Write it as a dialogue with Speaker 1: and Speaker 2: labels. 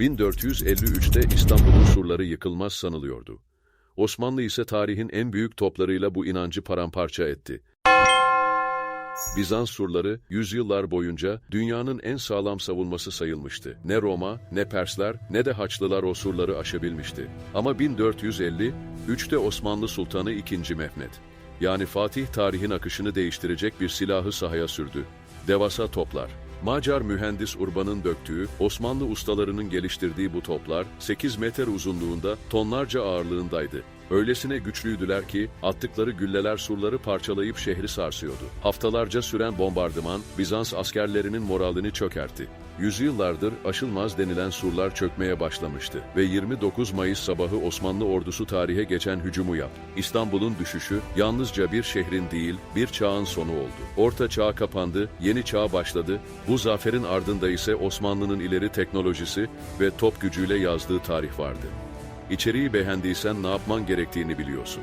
Speaker 1: 1453'te İstanbul'un surları yıkılmaz sanılıyordu. Osmanlı ise tarihin en büyük toplarıyla bu inancı paramparça etti. Bizans surları yüzyıllar boyunca dünyanın en sağlam savunması sayılmıştı. Ne Roma, ne Persler, ne de Haçlılar o surları aşabilmişti. Ama 1453'te Osmanlı Sultanı II. Mehmet, yani Fatih tarihin akışını değiştirecek bir silahı sahaya sürdü. Devasa toplar. Macar mühendis Urban'ın döktüğü, Osmanlı ustalarının geliştirdiği bu toplar 8 metre uzunluğunda, tonlarca ağırlığındaydı. Öylesine güçlüydüler ki attıkları gülleler surları parçalayıp şehri sarsıyordu. Haftalarca süren bombardıman Bizans askerlerinin moralini çökertti. Yüzyıllardır aşılmaz denilen surlar çökmeye başlamıştı ve 29 Mayıs sabahı Osmanlı ordusu tarihe geçen hücumu yaptı. İstanbul'un düşüşü yalnızca bir şehrin değil, bir çağın sonu oldu. Orta çağ kapandı, yeni çağ başladı. Bu zaferin ardında ise Osmanlı'nın ileri teknolojisi ve top gücüyle yazdığı tarih vardı. İçeriği beğendiysen ne yapman gerektiğini biliyorsun.